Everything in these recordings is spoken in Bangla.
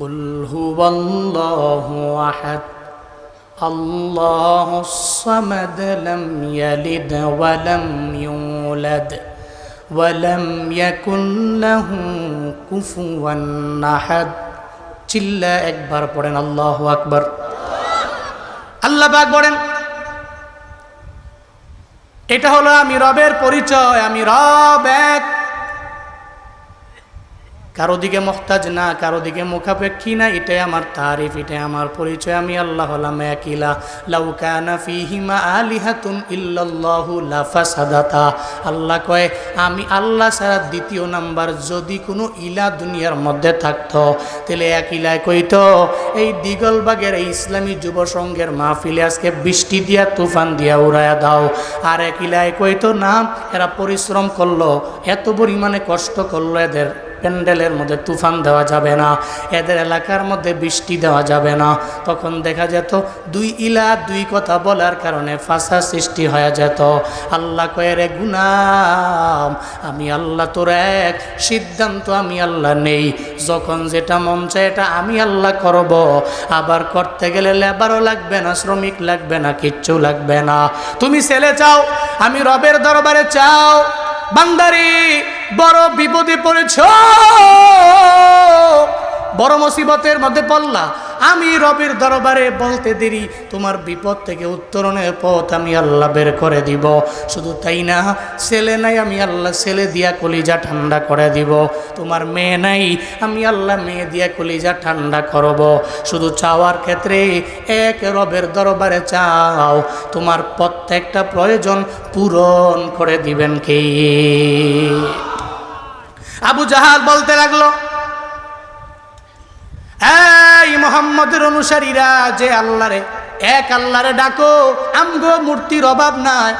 قل هو الله أحد الله الصمد لم يلد ولم يولد ولم يكن له كفوا أحد চিল্লা একবার পড়েন আল্লাহ আকবার আল্লাহ পাক বলেন এটা হলো আমি রবের পরিচয় আমি রব এক কারও দিকে মোহতাজ না, কারও দিকে মুখাপেক্ষী না, এটাই আমার তারিফ, এটাই আমার পরিচয়। আমি আল্লাহ হলাম একিলা। লাউকানা ফিহিমা আলিহাতুন ইল্লাল্লাহু লাফাসাদাতা। আল্লাহ কয়, আমি আল্লাহ ছাড়া দ্বিতীয় নাম্বার যদি কোনো ইলা দুনিয়ার মধ্যে থাকতো, তাহলে এক ইলায় কইতো, এই দিগলবাগের এই ইসলামী যুব সংঘের মাহফিলে আজকে বৃষ্টি দিয়া, তুফান দিয়া উড়ায়া দাও। আর এক ইলায় কইতো, না, এরা পরিশ্রম করল, এত পরিমাণে কষ্ট করল এদের। প্যান্ডেলের মধ্যে তুফান দেওয়া যাবে না, এদের এলাকার মধ্যে বৃষ্টি দেওয়া যাবে না। তখন দেখা যেত, দুই ইলা, দুই কথা বলার কারণে ফাঁসা সৃষ্টি হয়ে যেত। আল্লাহ কয়েরে গুনাম আমি আল্লাহ তোর এক, সিদ্ধান্ত আমি আল্লাহ নেই। যখন যেটা মন চায় এটা আমি আল্লাহ করব। আবার করতে গেলে লেবারও লাগবে না, শ্রমিক লাগবে না, কিচ্ছু লাগবে না। তুমি ছেলে চাও, আমি রবের দরবারে চাও। বান্দারি বড় বিপদে পড়েছ। বড় মুসিবতের মধ্যে পড়লা। আমি রবের দরবারে বলতে দেরি, তোমার বিপদ থেকে উত্তরণের পথ আমি আল্লাহ বের করে দিব। শুধু তাই না, ছেলে নাই আমি আল্লাহ ছেলে দিয়া কলিজা ঠান্ডা করে দিব। তোমার মেয়ে নাই আমি আল্লাহ মেয়ে দিয়া কলিজা ঠান্ডা করব। শুধু চাওয়ার ক্ষেত্রে এক রবের দরবারে চাও, তোমার প্রত্যেকটা প্রয়োজন পূরণ করে দিবেন কে? আবু জাহাল বলতে লাগল মোহাম্মদের অনুসারীরা যে আল্লাহরে এক আল্লাহরে ডাকো আমগো মূর্তির অভাব নাই।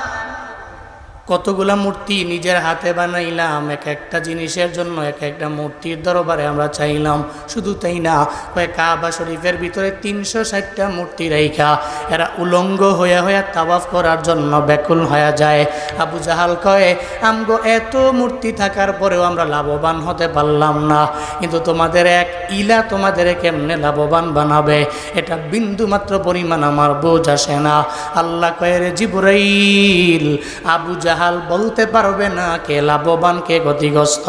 কতগুলা মূর্তি নিজের হাতে বানাইলাম, এক একটা জিনিসের জন্য এক একটা মূর্তির দরবারে আমরা চাইলাম। শুধু তাই না কয়েক কাবা শরীফের ভিতরে তিনশো ষাটটা মূর্তি রেখা এরা উলঙ্গ হয়ে হয়ে তাওয়াফ করার জন্য ব্যাকুল হয়ে যায়। আবু জাহাল কয়ে, আমগো এত মূর্তি থাকার পরেও আমরা লাভবান হতে পারলাম না। কিন্তু তোমাদের এক ইলা তোমাদের কেমনে লাভবান বানাবে? এটা বিন্দু মাত্র পরিমাণ আমার বোঝ আসে না। আল্লাহ কয়ে, রে জিবরাইল, আবু জাহাল জাহাল বলতে পারবে না, কে লাভবান, কে ক্ষতিগ্রস্ত।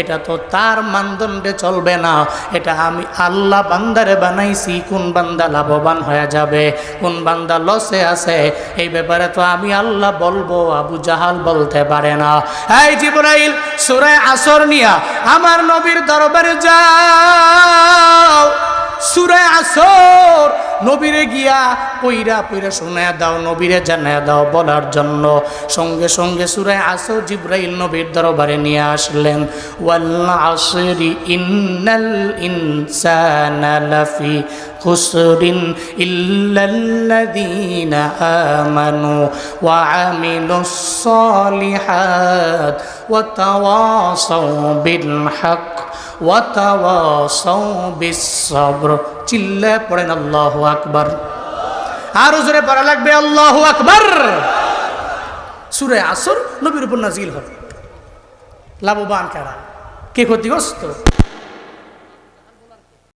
এটা তো তার মানদণ্ডে চলবে না। এটা আমি আল্লাহ বান্দারে বানাইছি, কোন বান্দা লাভবান হয়ে যাবে, কোন বান্দা লসে আছে। এই ব্যাপারে তো আমি আল্লাহ বলব, আবু জাহাল বলতে পারে না। এই জিবরাইল সুরায় আসর নিয়া আমার নবীর দরবারে যাও। সুরায় আসর নবীরে গিয়া পইরা পইরা শোনায় দাও, নবীরে জানায় দাও বলার জন্য। সঙ্গে সঙ্গে সুরায় আসর জিব্রাইল নবীর দরবারে নিয়ে আসলেন। ওয়াল্লা আসরি ইন্নাল ইনসানা লাফি খুসরিন ইল্লাল্লাযীনা আমানু ওয়া আমিলুস সালিহাত ওয়া তাওয়াসাউ বিল হক। ওয়া তাওয়াসাউ বিস সবর চিল্লা পড়েন আল্লাহু আকবার। আরও জোরে পড়া লাগবে, আল্লাহু আকবার। সুরে আসর নবীর উপর নাজিল হবে। লাভবান কারা? কে ক্ষতিগ্রস্ত?